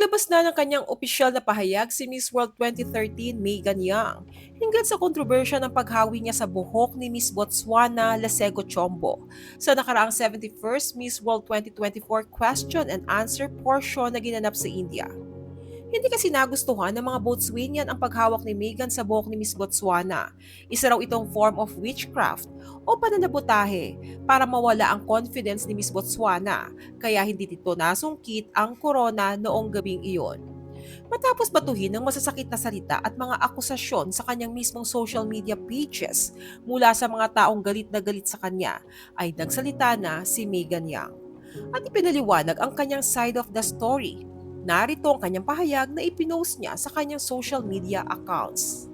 Naglabas na ng kanyang opisyal na pahayag si Miss World 2013 Megan Young hinggil sa kontrobersya ng paghawi niya sa buhok ni Miss Botswana Lasego Chombo sa nakaraang 71st Miss World 2024 question and answer portion na ginanap sa India. Hindi kasi nagustuhan ng mga Botswanian ang paghawak ni Megan sa buhok ni Miss Botswana. Isa raw itong form of witchcraft o pananabutahe para mawala ang confidence ni Miss Botswana kaya hindi dito nasungkit ang corona noong gabing iyon. Matapos batuhin ng masasakit na salita at mga akusasyon sa kanyang mismong social media pages mula sa mga taong galit na galit sa kanya, ay nagsalita na si Megan Young. At ipinaliwanag ang kanyang side of the story Narito ang kanyang pahayag na ipinost niya sa kanyang social media accounts.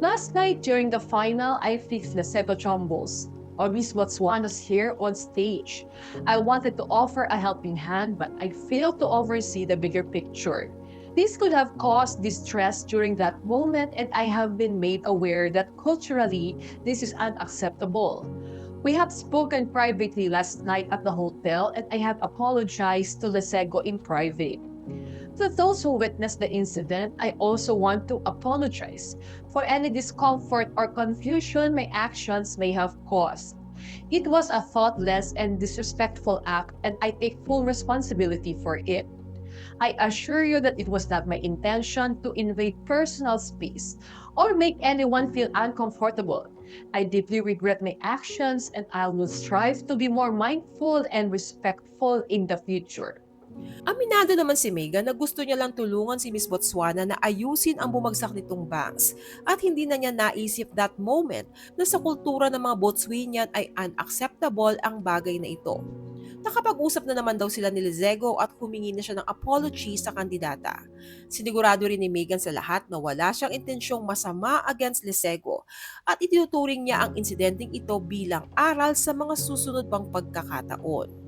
Last night during the final, I fixed the Seto Chombos, or Miss Botswana's hair on stage. I wanted to offer a helping hand, but I failed to oversee the bigger picture. This could have caused distress during that moment, and I have been made aware that culturally, this is unacceptable. We have spoken privately last night at the hotel, and I have apologized to Lesego in private. To those who witnessed the incident, I also want to apologize for any discomfort or confusion my actions may have caused. It was a thoughtless and disrespectful act, and I take full responsibility for it. I assure you that it was not my intention to invade personal space or make anyone feel uncomfortable. I deeply regret my actions and I will strive to be more mindful and respectful in the future. Aminado naman si Megan na gusto niya lang tulungan si Miss Botswana na ayusin ang bumagsak nitong banks at hindi na niya naisip that moment na sa kultura ng mga Botswanian ay unacceptable ang bagay na ito. Nakapag-usap na naman daw sila ni Lizego at humingi na siya ng apology sa kandidata. Sinigurado rin ni Megan sa lahat na wala siyang intensyong masama against Lizego at itinuturing niya ang insidenteng ito bilang aral sa mga susunod pang pagkakataon.